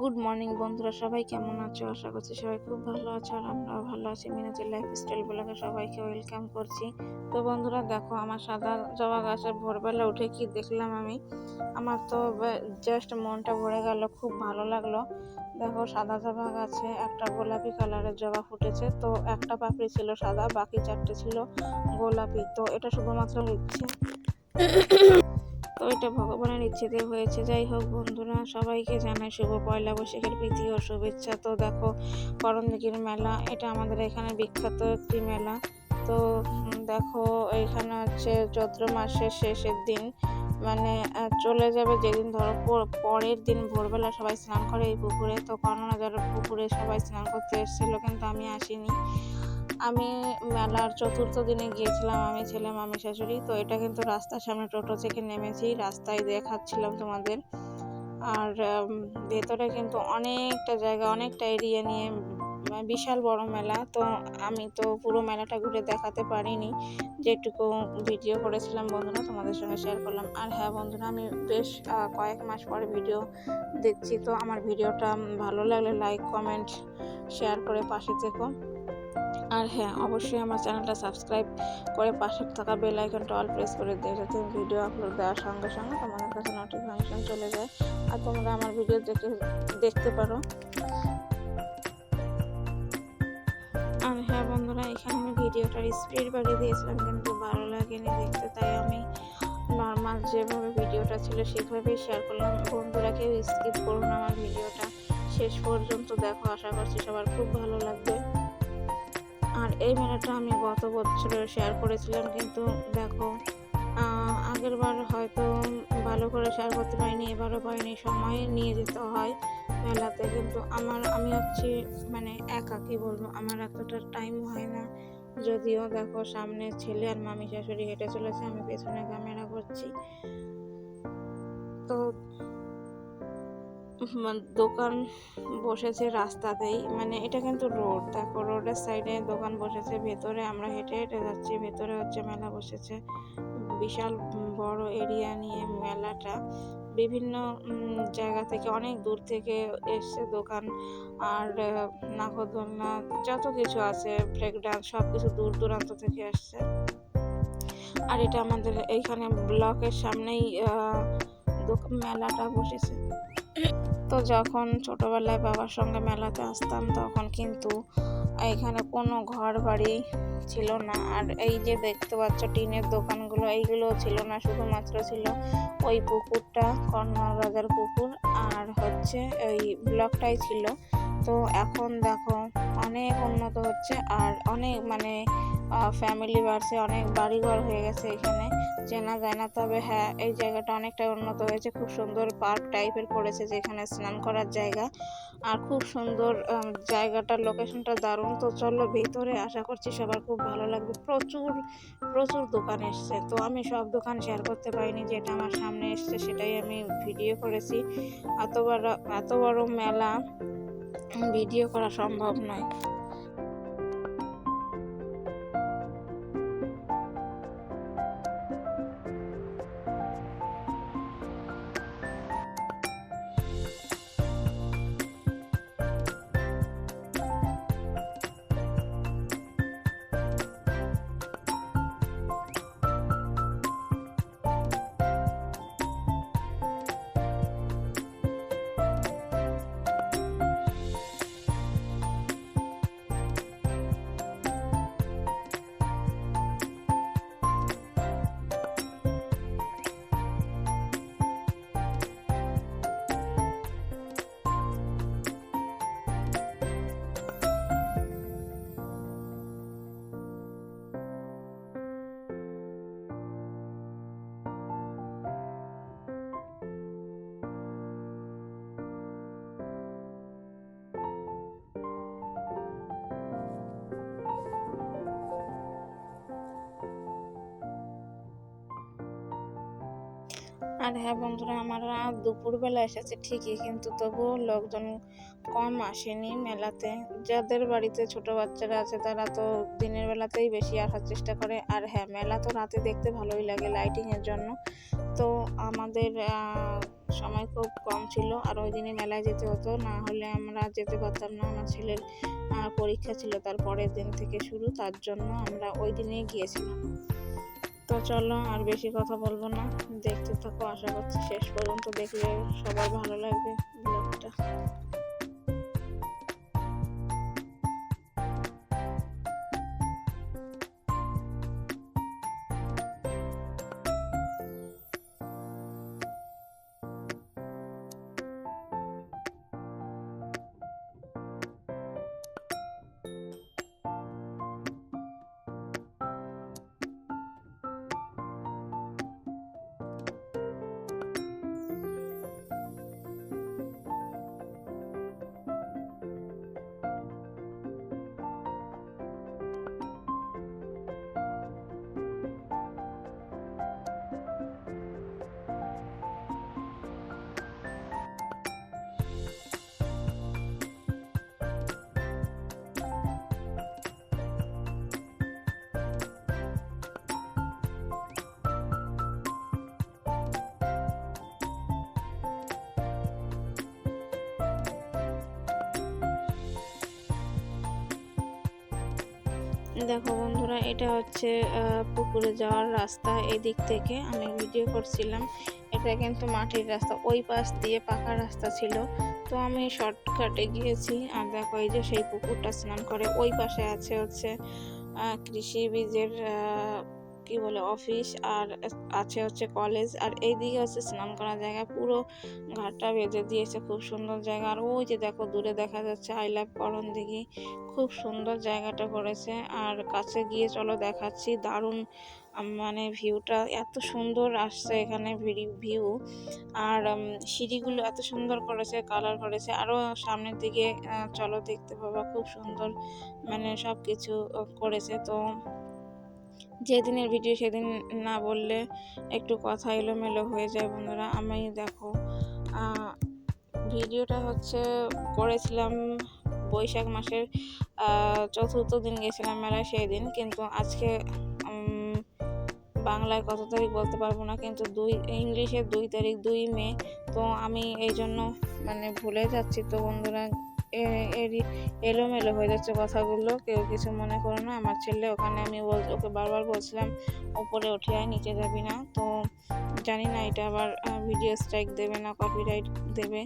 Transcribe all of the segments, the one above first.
Good morning বন্ধুরা, সবাই কেমন আছো? আশা করছি সবাই খুব ভালো আছো আর আমরাও ভালো আছি। মিনাজের লাইফ স্টাইল ব্লগে সবাইকে ওয়েলকাম করছি। তো বন্ধুরা, দেখো, আমার সাদা জবা গাছে ভোরবেলা উঠে কি দেখলাম আমি? আমার তো জাস্ট মনটা ভরে গেল, খুব ভালো লাগল। দেখো, সাদা জবা গাছে একটা গোলাপি কালারের জবা ফুটেছে তো একটা পাপড়ি ছিল সাদা, বাকি চারটে ছিল গোলাপি। তো এটা শুধুমাত্র হচ্ছে তো এটা ভগবানের ইচ্ছেতে হয়েছে। যাই হোক বন্ধুরা, সবাইকে জানাই শুভ পয়লা বৈশাখের প্রীতি ও শুভেচ্ছা। তো দেখো করণদিঘির মেলা, এটা আমাদের এখানে বিখ্যাত একটি মেলা। তো দেখো, এখানে হচ্ছে চৈত্র মাসের শেষের দিন মানে চলে যাবে যেদিন ধরো পরের দিন ভোরবেলা সবাই স্নান করে এই পুকুরে। তো কর্ণনগর পুকুরে সবাই স্নান করতে এসেছিল, কিন্তু আমি আসিনি। আমি মেলার চতুর্থ দিনে গিয়েছিলাম আমি ছিলাম আমি শাশুড়ি। তো এটা কিন্তু রাস্তার সামনে টোটো থেকে নেমেছি, রাস্তায় দেখাচ্ছিলাম তোমাদের। আর ভেতরে কিন্তু অনেকটা জায়গা, অনেকটা এরিয়া নিয়ে বিশাল বড় মেলা। তো আমি তো পুরো মেলাটা ঘুরে দেখাতে পারিনি। যেটুকু ভিডিও করেছিলাম বন্ধুরা, তোমাদের সঙ্গে শেয়ার করলাম। আর হ্যাঁ বন্ধুরা, আমি বেশ কয়েক মাস পরে ভিডিও দেখছি। তো আমার ভিডিওটা ভালো লাগলে লাইক কমেন্ট শেয়ার করে পাশে থেকো। আর হ্যাঁ অবশ্যই আমার চ্যানেলটা সাবস্ক্রাইব করে পাশে থাকা বেল আইকনটা অল প্রেস করে দিয়ে যাতে ভিডিও আপলোড দেওয়ার সঙ্গে সঙ্গে তোমাদের কাছে নোটিফিকেশন চলে যায়। আর তোমরা আমার ভিডিও দেখে দেখতে পারো। আর হ্যাঁ বন্ধুরা, এখানে আমি ভিডিওটার স্পিড বাড়িয়ে দিয়েছিলাম কিন্তু ভালো লাগেনি দেখতে, তাই আমি নর্মাল যেভাবে ভিডিওটা ছিল সেভাবেই শেয়ার করলাম। বন্ধুরা, কেউ স্কিপ করুন আমার ভিডিওটা। শেষ পর্যন্ত দেখো, আশা করছি সবার খুব ভালো লাগবে। আর এই মেলাটা আমি গত বছরে শেয়ার করেছিলাম, কিন্তু দেখো আগের বার হয়তো ভালো করে শেয়ার করতে পারিনি, এবারও পারিনি, সময় নিয়ে যেতে হয় মেলাতে, কিন্তু আমার, আমি হচ্ছে মানে একা, কি বলব, আমার এতটা টাইম হয় না। যদিও দেখো, সামনে ছেলে আর মামি শাশুড়ি হেঁটে চলেছে, আমি পেছনে ক্যামেরা করছি। তো দোকান বসেছে রাস্তাতেই। মানে এটা কিন্তু রোড। দেখো রোডের সাইডে দোকান বসেছে, ভেতরে আমরা হেঁটে হেঁটে যাচ্ছি, ভেতরে হচ্ছে মেলা বসেছে। বিশাল বড় এরিয়া নিয়ে মেলাটা। বিভিন্ন জায়গা থেকে, অনেক দূর থেকে এসছে দোকান। আর নাগরদোলনা, যত কিছু আছে ব্রেক ডান্স সব কিছু দূর দূরান্ত থেকে আসছে আর এটা আমাদের এইখানে ব্লকের সামনেই মেলাটা বসেছে। তো যখন ছোটবেলায় বাবার সঙ্গে মেলাতে আসতাম, তখন কিন্তু এখানে কোনো ঘর বাড়ি ছিল না। আর এই যে দেখতে পাচ্ছ, টিনের দোকানগুলো, এইগুলো ছিল না, শুধুমাত্র ছিল ওই পুকুরটা কর্ণরাজার পুকুর, আর হচ্ছে ওই ব্লকটাই ছিল। তো এখন দেখো, অনেক উন্নত হচ্ছে, আর অনেক মানে ফ্যামিলি বাড়ছে, অনেক বাড়িঘর হয়ে গেছে এখানে, চেনা যায় না। তবে হ্যাঁ এই জায়গাটা অনেকটা উন্নত হয়েছে। খুব সুন্দর পার্ক টাইপের করেছে যেখানে স্নান করার জায়গা। আর খুব সুন্দর জায়গাটার লোকেশনটা দারুণ। তো চলো ভেতরে আশা করছি সবার খুব ভালো লাগবে। প্রচুর প্রচুর দোকান এসছে। তো আমি সব দোকান শেয়ার করতে পারিনি, যেটা আমার সামনে এসছে সেটাই আমি ভিডিও করেছি। এত বড় এত বড় মেলা ভিডিও করা সম্ভব নয়। আর হ্যাঁ বন্ধুরা, আমরা দুপুরবেলা এসেছে ঠিকই, কিন্তু তবুও লোকজন কম আসেনি মেলাতে। যাদের বাড়িতে ছোট বাচ্চারা আছে, তারা তো দিনের বেলাতেই বেশি আসার চেষ্টা করে। আর হ্যাঁ মেলা তো রাতে দেখতে ভালোই লাগে লাইটিংয়ের জন্য। তো আমাদের সময় খুব কম ছিল। আর ওই দিনে মেলায় যেতে হতো, না হলে আমরা যেতে পারতাম না। আমার ছেলের পরীক্ষা ছিল তার পরের দিন থেকে শুরু, তার জন্য আমরা ওই দিনেই গিয়েছিলাম। তো চলো আর বেশি কথা বলব না। দেখতে থাকো, আশা করছি শেষ পর্যন্ত দেখলে সবার ভালো লাগবে। ব্লগটা। দেখো বন্ধুরা, এটা হচ্ছে পুকুরে যাওয়ার রাস্তা এই দিক থেকে। আমি ভিডিও করছিলাম, এটা কিন্তু মাটির রাস্তা, ওই পাশ দিয়ে পাকা রাস্তা ছিল। তো আমি শর্টকাটে গিয়েছি, আর দেখো এই যে সেই পুকুরটা স্নান করে, ওই পাশে আছে হচ্ছে কৃষি বীজের কি বলে অফিস আর আছে হচ্ছে কলেজ আর এইদিকে হচ্ছে স্নান করার জায়গা। পুরো ঘাটটা বেঁধে দিয়েছে, খুব সুন্দর জায়গা। আর ওই যে দেখো, দূরে দেখা যাচ্ছে আই লাভ করণ দিঘি। খুব সুন্দর জায়গাটা করেছে। আর কাছে গিয়ে চলো, দেখাচ্ছি দারুণ মানে ভিউটা এত সুন্দর আসছে এখানে ভিউ আর সিঁড়িগুলো এত সুন্দর করেছে কালার করেছে। আরও সামনের দিকে চলো দেখতে পাবা, খুব সুন্দর মানে সব কিছু করেছে। তো যেদিনের ভিডিও সেদিন না বললে একটু কথা এলোমেলো হয়ে যায়, বন্ধুরা। আমি দেখো ভিডিওটা হচ্ছে করেছিলাম বৈশাখ মাসের চতুর্থ দিন গেছিলাম মেলায় সেই দিন কিন্তু আজকে বাংলায় কত তারিখ বলতে পারব না, কিন্তু দুই, ইংলিশে দুই তারিখ, দুই মে, তো আমি এই জন্য মানে ভুলে যাচ্ছি তো, বন্ধুরা। এলোমেলো হয়ে যাচ্ছে কথাগুলো। কেউ কিছু মনে করো না। আমার ছেলে, ওখানে আমি ওকে বারবার বলছিলাম, ওপরে উঠে আয়, নিচে যাবি না। তো জানি না, এটা আবার ভিডিও স্ট্রাইক দেবে না কপিরাইট দেবে।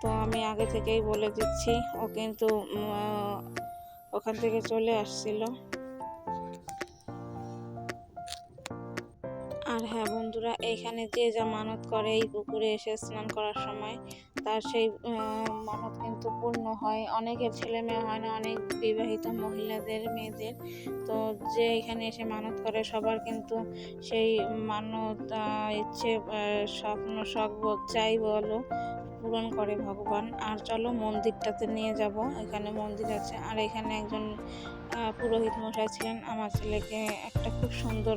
তো আমি আগে থেকেই বলে দিচ্ছি। ও কিন্তু ওখান থেকে চলে আসছিল। হ্যাঁ বন্ধুরা এইখানে যে যা মানত করে এই পুকুরে এসে স্নান করার সময়, তার সেই মানত কিন্তু পূর্ণ হয়। অনেকের ছেলে মেয়ে হয় না, অনেক বিবাহিত মহিলাদের, মেয়েদের। তো যে এখানে এসে মানত করে, সবার কিন্তু সেই মানত ইচ্ছে স্বপ্ন, শখ চাই বলো পূরণ করে ভগবান। আর চলো মন্দিরটাতে নিয়ে যাব। এখানে মন্দির আছে। আর এখানে একজন পুরোহিত মশাই ছিলেন। আমার ছেলেকে একটা খুব সুন্দর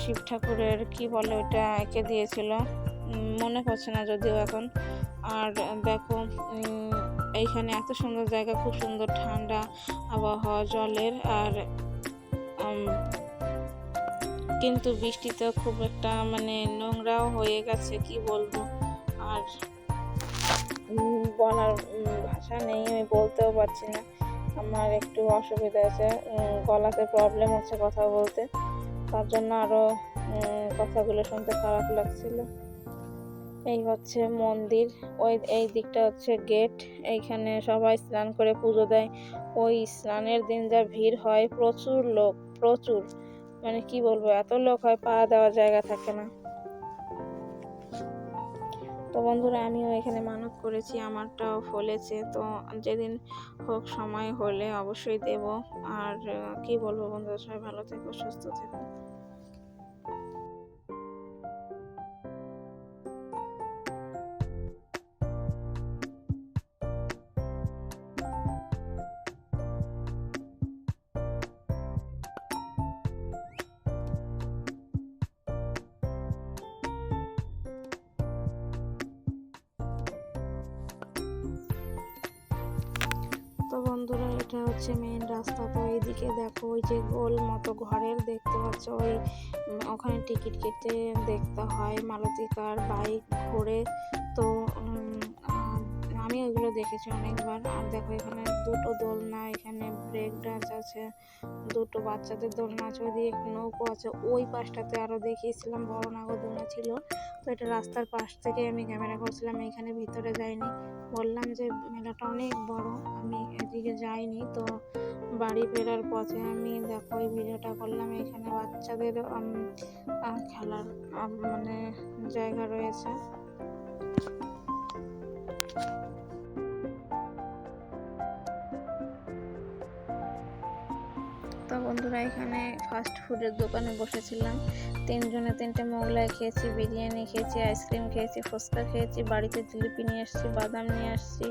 শিব ঠাকুরের কি বলে ওটা, এঁকে দিয়েছিল। মনে পড়ছে না যদিও এখন। আর দেখো এইখানে এত সুন্দর জায়গা, খুব সুন্দর ঠান্ডা আবহাওয়া, জলের। আর কিন্তু বৃষ্টিতে খুব একটা মানে নোংরাও হয়ে গেছে, কি বলব। আর ভাষা নেই, আমি বলতেও পারছি না। আমার একটু অসুবিধা আছে গলাতে প্রবলেম হচ্ছে কথা বলতে। তার জন্য আরও কথাগুলো শুনতে খারাপ লাগছিল। এই হচ্ছে মন্দির, ওই, এই দিকটা হচ্ছে গেট এইখানে সবাই স্নান করে পুজো দেয়। ওই স্নানের দিন যা ভিড় হয়, প্রচুর লোক, প্রচুর। মানে কি বলব, এত লোক হয়, পা দেওয়ার জায়গা থাকে না। তো বন্ধুরা, আমিও এখানে মানত করেছি, আমারটাও ফলেছে। তো যেদিন হোক সময় হলে অবশ্যই দেব। আর কি বলব বন্ধুরা, সবাই ভালো থেকো, সুস্থ থেকো। এটা হচ্ছে মেন রাস্তা। তো এইদিকে দেখো ওই যে গোল মতো ঘরের দেখতে পাচ্ছ, ওই ওখানে টিকিট কেটে দেখতে হয়। মালতিকার বাইক ঘোরে। তো ওইগুলো দেখেছি অনেকবার। আর দেখো এখানে দুটো দোলনা, এখানে ব্রেক ডান্স আছে, দুটো বাচ্চাদের দোলনা আছে একটা নৌকো আছে। ওই পাশটাতে আরও দেখিয়েছিলাম, বড় নাগর দোলনা ছিল। তো এটা রাস্তার পাশ থেকে আমি ক্যামেরা করছিলাম, এখানে ভিতরে যাইনি। বললাম যে, মেলাটা অনেক বড়, আমি এদিকে যাইনি। তো বাড়ি ফেরার পথে আমি দেখো এই ভিডিওটা করলাম, এখানে বাচ্চাদের খেলার মানে জায়গা রয়েছে। বন্ধুরা এখানে ফাস্ট ফুডের দোকানে বসেছিলাম। তিনজনে তিনটে মোগলাই খেয়েছি, বিরিয়ানি খেয়েছি আইসক্রিম খেয়েছি, ফুচকা খেয়েছি, বাড়িতে জিলিপি নিয়ে আসছি, বাদাম নিয়ে আসছি।